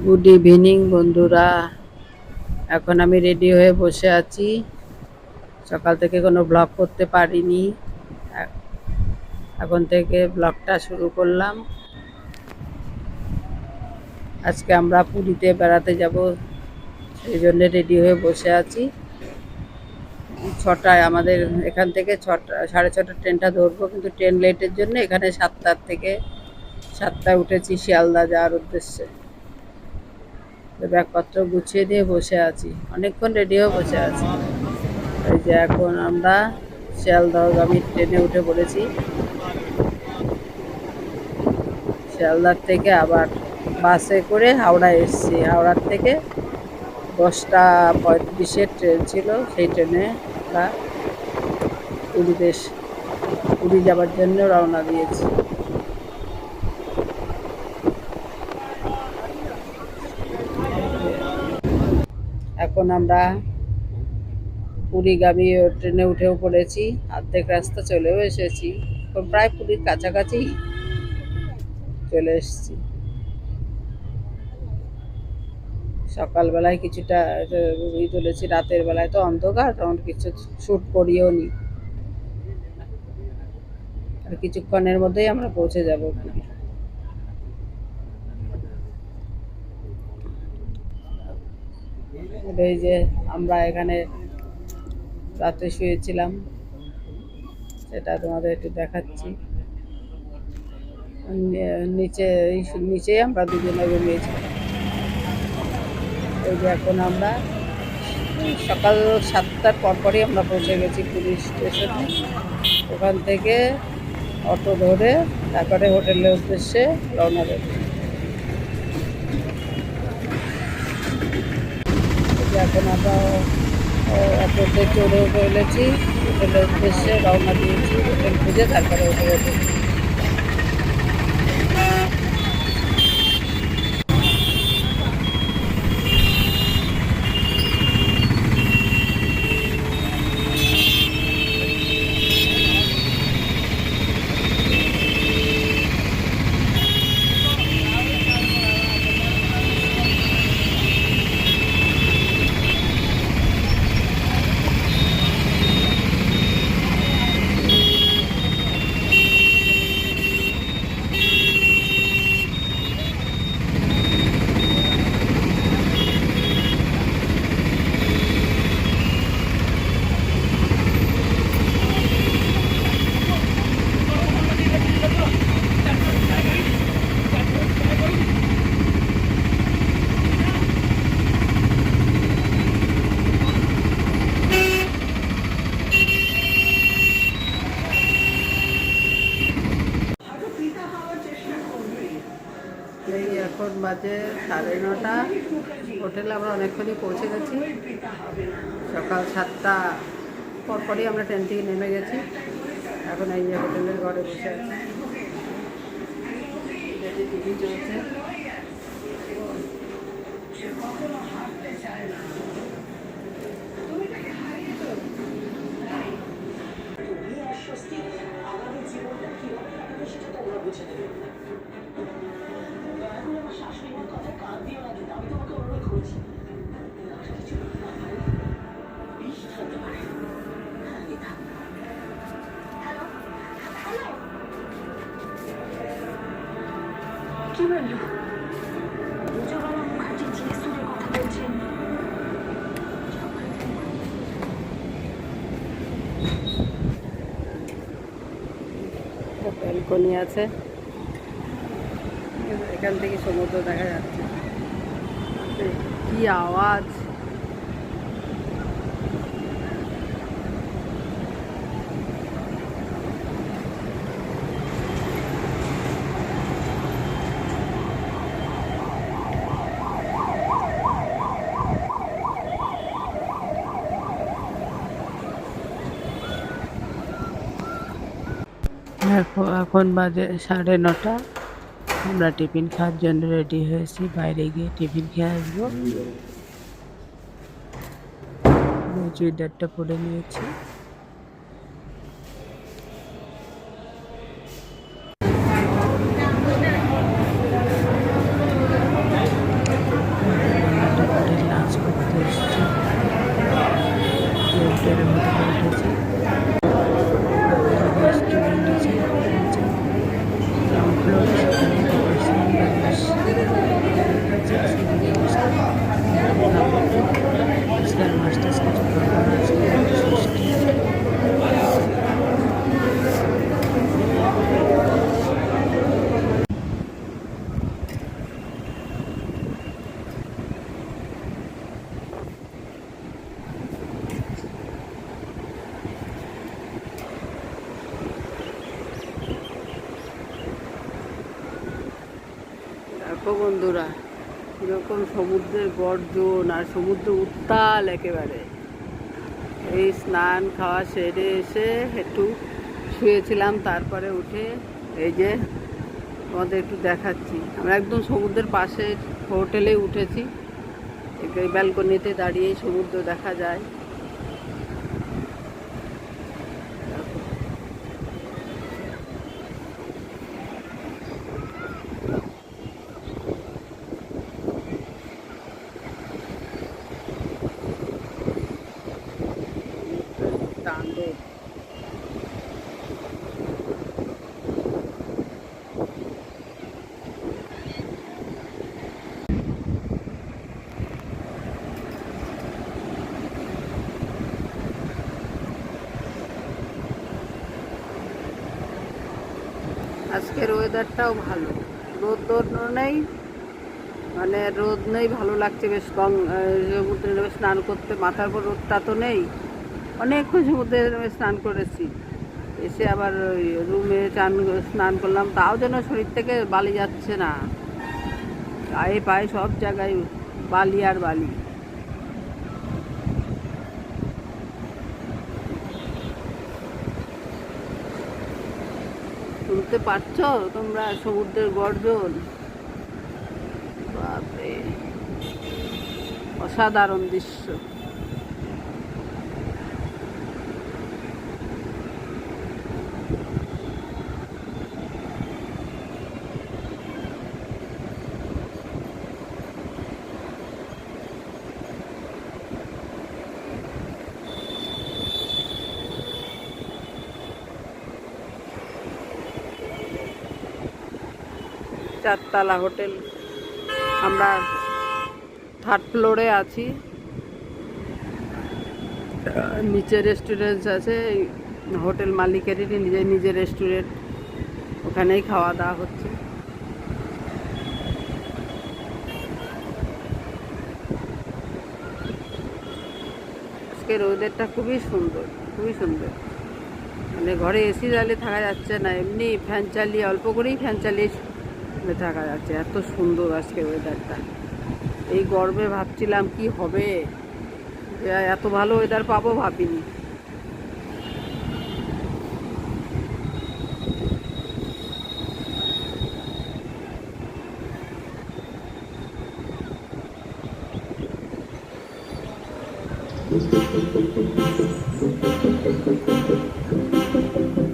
Good evening বন্ধুরা। এখন আমি রেডি হয়ে বসে আছি। সকাল থেকে কোনো ব্লগ করতে পারিনি। এখন থেকে ব্লগটা শুরু করলাম। আজকে আমরা পুরীতে বেড়াতে যাব, সেই জন্যে রেডি হয়ে বসে আছি। ছটায় আমাদের এখান থেকে ছটা, সাড়ে ছটার ট্রেনটা ধরবো, কিন্তু ট্রেন লেটের জন্য এখানে সাতটার থেকে সাতটায় উঠেছি শিয়ালদা যাওয়ার উদ্দেশ্যে। ব্যাগপত্র গুছিয়ে দিয়ে বসে আছি। অনেকক্ষণ রেডি হয়ে বসে আছি। এই যে এখন আমরা শিয়ালদাহগামী ট্রেনে উঠে পড়েছি। শিয়ালদার থেকে আবার বাসে করে হাওড়া এসেছি। হাওড়ার থেকে দশটা পঁয়ত্রিশের ট্রেন ছিল। সেই ট্রেনে আমরা পুরী দেশ পুরী যাবার জন্য রওনা দিয়েছি। এখন আমরা পুরীগামী ট্রেনে উঠেও পড়েছি, অর্ধেক রাস্তা চলেও এসেছি প্রায় পুরীর কাছাকাছি চলে এসেছি। সকালবেলায় কিছুটা ই তুলেছি, রাতের বেলায় তো অন্ধকার, তখন কিছু শ্যুট করিও নি। আর কিছুক্ষণের মধ্যেই আমরা পৌঁছে যাব পুরী। এই যে আমরা এখানে রাতে শুয়েছিলাম, সেটা তোমাদের একটু দেখাচ্ছি। নিচে, নিচেই আমরা দুজনে ঘুমিয়েছিলাম এই যে এখন আমরা সকাল সাতটার পরপরই আমরা পৌঁছে গেছি পুলিশ স্টেশনে। ওখান থেকে অটো ধরে তারপরে হোটেলের উদ্দেশ্যে রওনা দেব এখন আমরা অটোতে চড়েও ফেলেছি হোটেলের উদ্দেশ্যে রওনা দিয়েছি হোটেল খুঁজে তারপরে হোটেলে বাজে সাড়ে নটা। হোটেলে আমরা অনেকক্ষণই পৌঁছে গেছি। সকাল সাতটা পরপরই আমরা ট্রেন থেকে নেমে গেছি। এখন এই যে হোটেলের ঘরে বসে আছি। টিভি চলছে। কি বলল দুজনের মুখার্জি বলছেন ব্যালকনি আছে এখান থেকে সমুদ্র দেখা যাচ্ছে কি আওয়াজ এখন বাজে সাড়ে নটা। আমরা টিফিন খাওয়ার জন্য রেডি হয়েছি। বাইরে গিয়ে টিফিন খেয়ে আসব। চুইদারটা পরে নিয়েছি। লাঞ্চ করতে এসেছি। দেখো বন্ধুরা এরকম সমুদ্রের গর্জন আর সমুদ্র উত্তাল একেবারে। এই স্নান খাওয়া সেরে এসে একটু শুয়েছিলাম, তারপরে উঠে এই যে তোমাদের একটু দেখাচ্ছি। আমরা একদম সমুদ্রের পাশে হোটেলে উঠেছি। ব্যালকনিতে দাঁড়িয়ে সমুদ্র দেখা যায় দেখো। তাণ্ডব আজকের ওয়েদারটাও ভালো। রোদ তোদ নেই মানে রোদ নেই, ভালো লাগছে বেশ গং সমুদ্রে নেমে স্নান করতে, মাথার উপর রোদটা তো নেই। অনেকক্ষণ সমুদ্রে নেমে স্নান করেছি। এসে আবার রুমে চান স্নান করলাম, তাও যেন শরীর থেকে বালি যাচ্ছে না। গায়ে পায়ে সব জায়গায় বালি আর বালি। শুনতে পারছ তোমরা সমুদ্রের গর্জন। বাপরে। অসাধারণ দৃশ্য। চারতলা হোটেল। আমরা থার্ড ফ্লোরে আছি। নিচে রেস্টুরেন্ট আছে হোটেল মালিকেরই নিজে নিজে রেস্টুরেন্ট ওখানেই খাওয়া দাওয়া হচ্ছে। আজকের রোদেরটা খুবই সুন্দর খুবই সুন্দর। মানে ঘরে এসি চালিয়ে থাকা যাচ্ছে না, এমনি ফ্যান চালিয়ে, অল্প করেই ফ্যান চালিয়ে শুয়ে থাকা যাচ্ছে, এত সুন্দর আজকে ওয়েদারটা এই গরমে ভাবছিলাম কি হবে? এত ভালো ওয়েদার পাবো ভাবিনি।